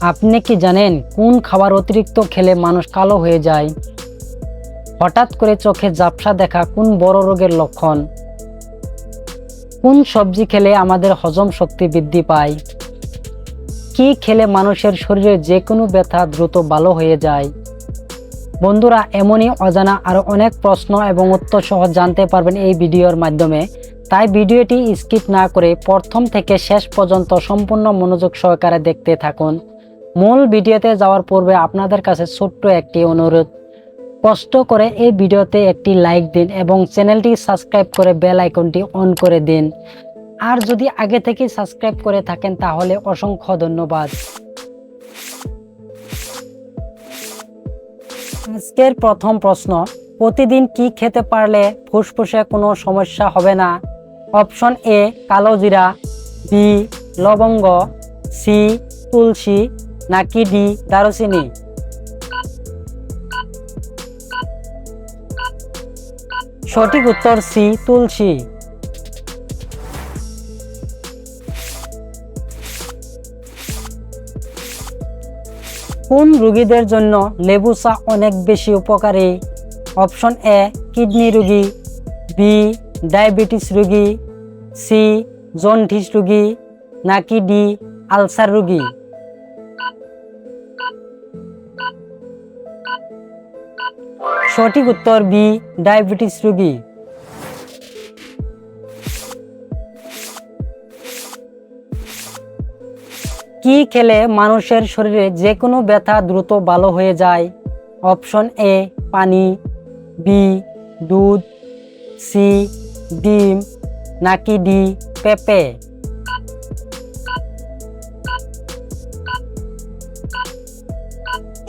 আপনি কি জানেন কোন খাবার অতিরিক্ত খেলে মানুষ কালো হয়ে যায়? হঠাৎ করে চোখে জাপসা দেখা কোন বড় রোগের লক্ষণ? কোন সবজি খেলে আমাদের হজম শক্তি বৃদ্ধি পায়? কি খেলে মানুষের শরীরে যে কোনো ব্যথা দ্রুত ভালো হয়ে যায়? বন্ধুরা, এমনই অজানা আরও অনেক প্রশ্ন এবং উত্তর সহ জানতে পারবেন এই ভিডিওর মাধ্যমে। তাই ভিডিওটি স্কিপ না করে প্রথম থেকে শেষ পর্যন্ত সম্পূর্ণ মনোযোগ সহকারে দেখতে থাকুন। মূল ভিডিওতে যাওয়ার পূর্বে আপনাদের কাছে ছোট্ট একটি অনুরোধ। কষ্ট করে এই ভিডিওতে একটি লাইক দিন এবং চ্যানেলটি সাবস্ক্রাইব করে বেল আইকনটি অন করে দিন। আর যদি আগে থেকে সাবস্ক্রাইব করে থাকেন তাহলে অসংখ্য ধন্যবাদ। আজকের প্রথম প্রশ্ন, প্রতিদিন কি খেতে পারলে ফুসফুসে কোনো সমস্যা হবে না? অপশন এ, কালো জিরা, বি, লবঙ্গ, সি, তুলসী নাকি ডি দারুচিনি সঠিক উত্তর সি তুলসী কোন রোগীদের জন্য লেবু চা অনেক বেশি উপকারী? অপশন এ, কিডনি রোগী, বি, ডায়াবেটিস রোগী, সি, জন্ডিস রোগী নাকি ডি আলসার রোগী। সঠিক উত্তর বি, ডায়াবেটিস রোগী। কি খেলে মানুষের শরীরে যে কোনো ব্যথা দ্রুত ভালো হয়ে যায়? অপশন এ, পানি, বি, দুধ, সি, ডিম, নাকি ডি, পেঁপে।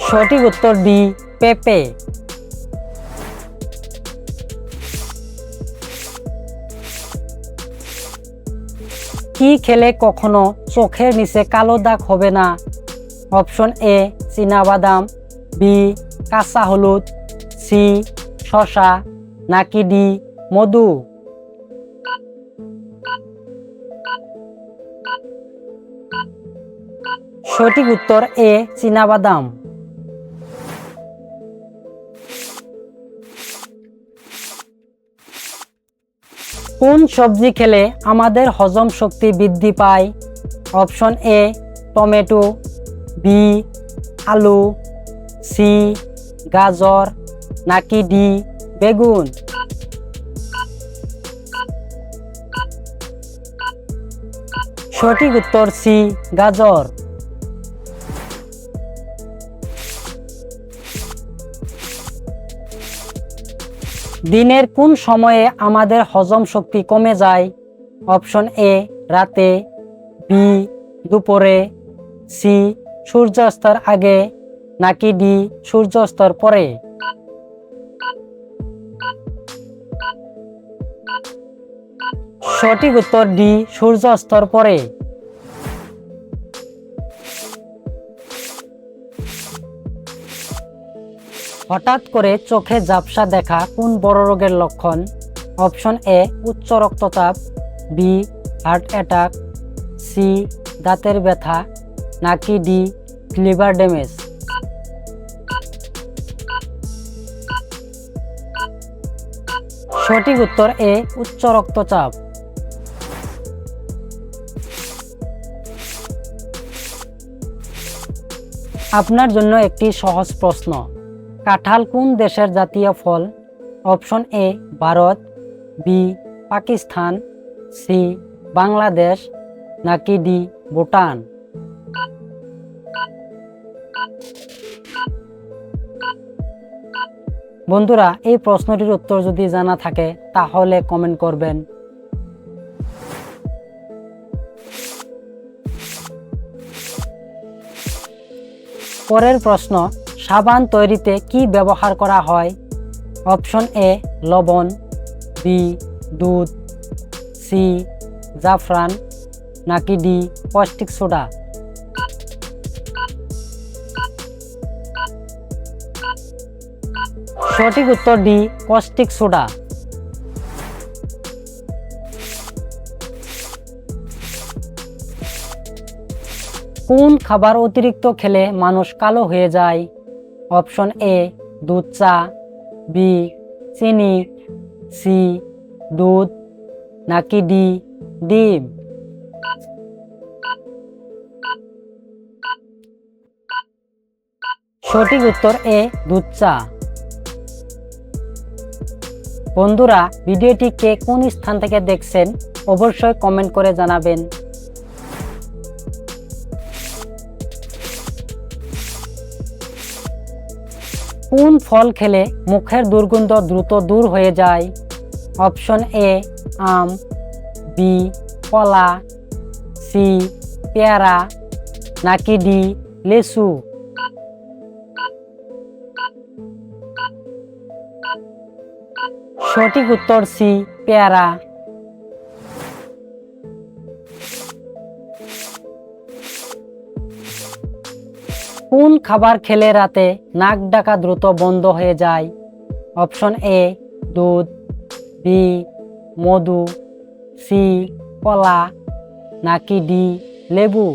সঠিক উত্তর ডি, পেঁপে। কি খেলে কখনো চোখের নিচে কালো দাগ হবে না? অপশন এ বাদাম বি, কাঁচা হলুদ, সি শশা নাকি ডি, মধু? সঠিক উত্তর এ বাদাম কোন সবজি খেলে আমাদের হজম শক্তি বৃদ্ধি পায়? অপশন এ, টমেটো, বি, আলু, সি, গাজর, নাকি ডি, বেগুন? সঠিক উত্তর সি, গাজর। দিনের কোন সময়ে আমাদের হজম শক্তি কমে যায়? অপশন এ, রাতে, বি, দুপুরে, সি, সূর্যাস্তর আগে, নাকি ডি, সূর্যাস্তর পরে? সঠিক উত্তর ডি, সূর্যাস্তর পরে। হঠাৎ করে চোখে ঝাপসা দেখা কোন বড় রোগের লক্ষণ? অপশন এ, উচ্চ রক্তচাপ, বি, হার্ট অ্যাটাক, সি, দাঁতের ব্যথা, নাকি ডি, লিভার ড্যামেজ। সঠিক উত্তর এ, উচ্চ রক্তচাপ। আপনার জন্য একটি সহজ প্রশ্ন। কাঁঠাল কোন দেশের জাতীয় ফল? Option A, Bharat, B, Pakistan, C, Bangladesh, নাকি ডি, ভুটান? বন্ধুরা, এই প্রশ্নটির উত্তর যদি জানা থাকে, তাহলে কমেন্ট করবেন। পরের প্রশ্ন সাবান তৈরিতে কি ব্যবহার করা হয়? অপশন এ, লবণ, বি, দুধ, সি, জাফরান, নাকি ডি পস্টিক সোডা? সঠিক উত্তর ডি কস্টিক সোডা। কোন খাবার অতিরিক্ত খেলে মানুষ কালো হয়ে যায়? অপশন এ, দুধ, চা, বি, চিনি, সি, দুধ, নাকি ডি, ডিম? সঠিক উত্তর এ, দুধ, চা। বন্ধুরা ভিডিওটি কে কোন স্থান থেকে দেখছেন, অবশ্যই কমেন্ট করে জানাবেন। কোন ফল খেলে মুখের দুর্গন্ধ দ্রুত দূর হয়ে যায়? অপশন এ, আম, বি, কলা, সি, পেয়ারা, নাকি ডি, লেসু? সঠিক উত্তর সি, পেয়ারা। কোন খাবার খেলে রাতে নাক ডাকা দ্রুত বন্ধ হয়ে যায়? অপশন এ, দুধ, বি, মধু, সি, কলা, নাকি ডি, লেবু?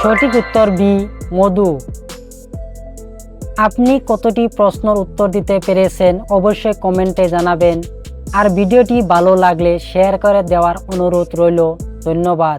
সঠিক উত্তর বি, মধু। আপনি কতটি প্রশ্নের উত্তর দিতে পেরেছেন অবশ্যই কমেন্টে জানাবেন। আর ভিডিওটি ভালো লাগলে শেয়ার করে দেওয়ার অনুরোধ রইল। ধন্যবাদ।